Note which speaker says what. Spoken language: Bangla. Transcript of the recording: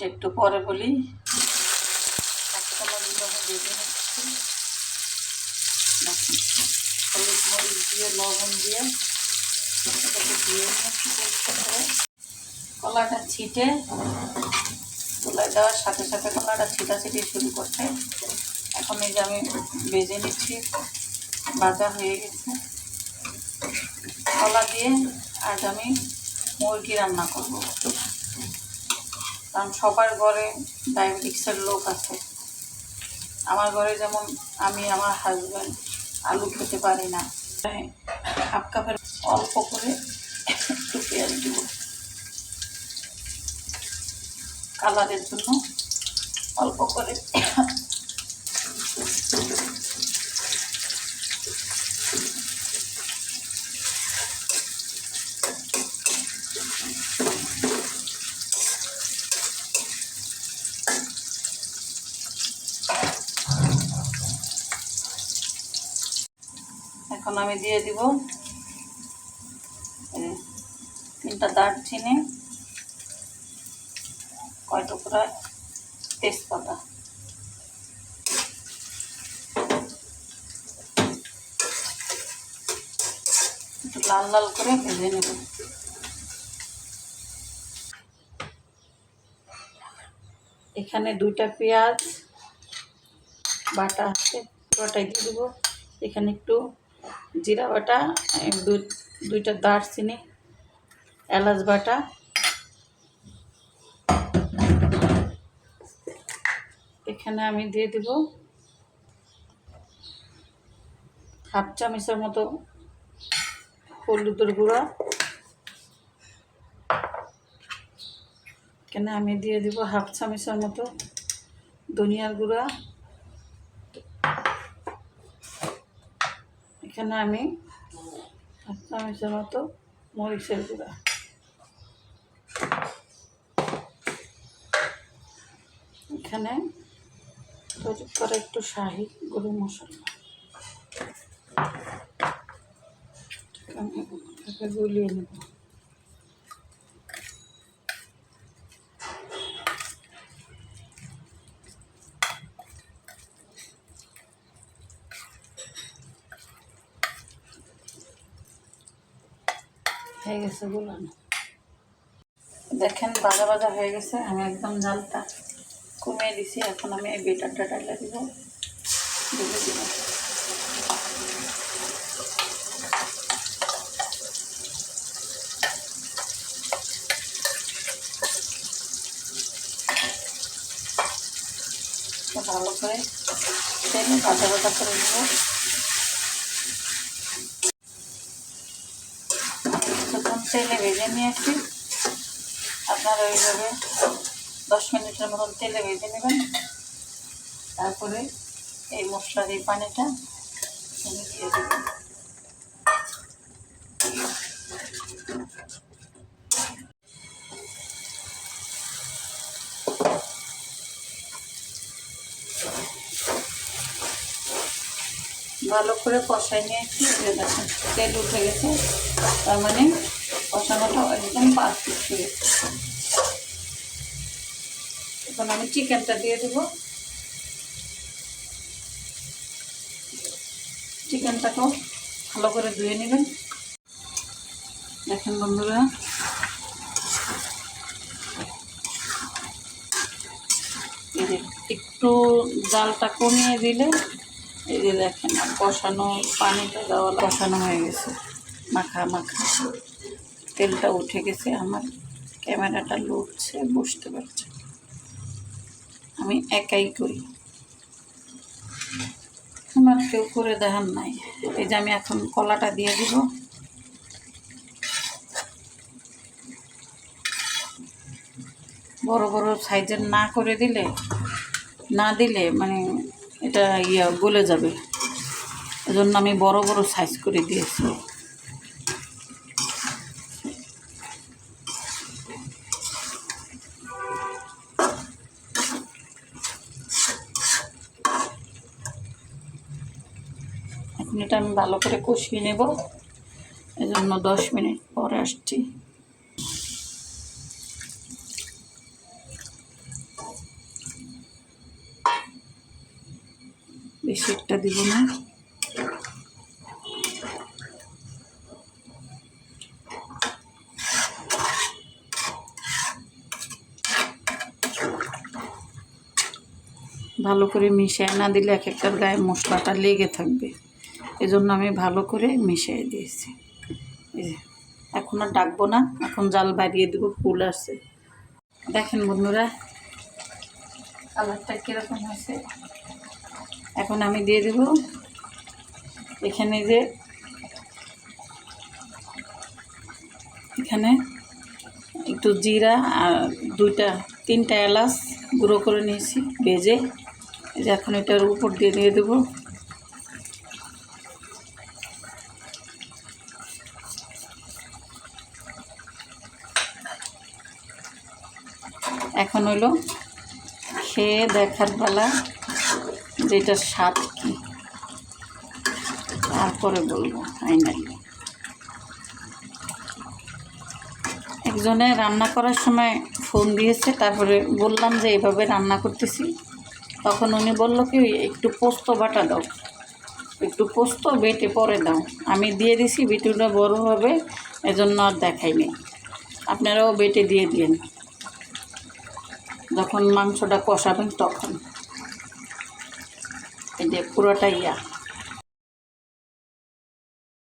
Speaker 1: এটা একটু পরে বলি। দিয়ে লবণ দিয়ে কলাটা ছিটে তুলায় দেওয়ার সাথে সাথে কলাটা ছিটাছিটি শুরু করছে। এখন এই যে আমি বেজে নিচ্ছি, ভাজা হয়ে গেছে। কলা দিয়ে আজ আমি মুরগি রান্না করব। কারণ সবার ঘরে ডায়াবেটিক্সের লোক আছে। আমার ঘরে যেমন আমি, আমার হাজব্যান্ড আলু খেতে পারি না। হাফ কাপের অল্প করে একটু পেঁয়াজ দিব। কালারের জন্য অল্প করে এখন আমি দিয়ে দিব তিনটা দারচিনি, কয় টুকরা তেজপাতা। একটু লাল লাল করে ভেজে নেব। এখানে দুইটা পেঁয়াজ, বাটা আছে, পুরোটাই দিয়ে দেবো। এখানে একটু জিরা বাটা দুইটা দারচিনি, এলাচ বাটা। এখানে আমি দিয়ে দেব হাফ চামচের মতো হলুদের গুঁড়া। এখানে আমি দিয়ে দিব হাফ চামচের মতো ধনিয়ার গুঁড়া। এখানে আমি চামচের মতো মরিচের গুঁড়া। এখানে তৈরি একটু শাহি গরু মশলা। আমি গুলিয়ে নেব। হয়ে গেছে গুলানো দেখেন, বাজা বাজা হয়ে গেছে, আমি একদম জালটা কমিয়ে দিছি, এখন আমি এই বেটারটা ডাইলা দিব। ঢেলে দিব। ভালো করে তেলে ভাজা ভাজা করে নেব। তেলে ভেজে নিয়েছি। আপনারা এইভাবে দশ মিনিটের মতন তেলে ভেজে নেবেন। তারপরে এই মশলার এই পানিটা আমি দিয়ে দেবেন। ভালো করে কষাই নিয়েছি। তেল উঠে গেছে। তার মানে কষানোটা একদম পারফেক্ট এখন আমি চিকেনটা দিয়ে দেব। চিকেনটাকেও ভালো করে ধুয়ে নেবেন। দেখেন বন্ধুরা। একটু জালটা কমিয়ে দিলে, এই যে দেখেন কষানো পানিটা দেওয়া কষানো হয়ে গেছে। মাখা মাখা। তেলটা উঠে গেছে, আমার ক্যামেরাটা লুটছে বুঝতে পারছে আমি একাই করি। আমার কেউ করে দেখান নাই। এই যে আমি এখন কলাটা দিয়ে দিব। বড় বড় সাইজের না করে দিলে, না দিলে মানে এটা ইয়া গলে যাবে। এজন্য আমি বড় বড় সাইজ করে দিয়েছি। মিনিট আমি ভালো করে কষিয়ে নেব। এজন্য দশ মিনিট পরে আসছি। বেশি একটা দিব না। ভালো করে মিশিয়ে না দিলে এক একটার গায়ে মশলাটা লেগে থাকবে। এজন্য আমি ভালো করে মিশিয়ে দিয়েছি। এখন আর ডাকবো না, এখন জাল বাড়িয়ে দেবো, ফুল আসছে। দেখেন বন্ধুরা, কালারটা কীরকম হয়েছে। এখন আমি দিয়ে দেব এখানে যে, এখানে একটু জিরা আর দুইটা, তিনটা এলাচ গুঁড়ো করে নিয়েছি, ভেজে। এখন এটার উপর দিয়ে দিয়ে দেবো। হইল। খেয়ে দেখার বেলা যেটা স্বাদ কি। তারপরে বলব ফাইনালি একজনে রান্না করার সময় ফোন দিয়েছে, তারপরে বললাম যে এভাবে রান্না করতেছি। তখন উনি বলল কি, একটু পোস্ত বাটা দাও। একটু পোস্ত বেটে পরে দাও। আমি দিয়ে দিছি বিটুটা বড় হবে, এজন্য আর দেখাইনি। আপনারাও বেটে দিয়ে দিন যখন মাংসটা কষাবেন তখন। এই যে পুরোটা ইয়া।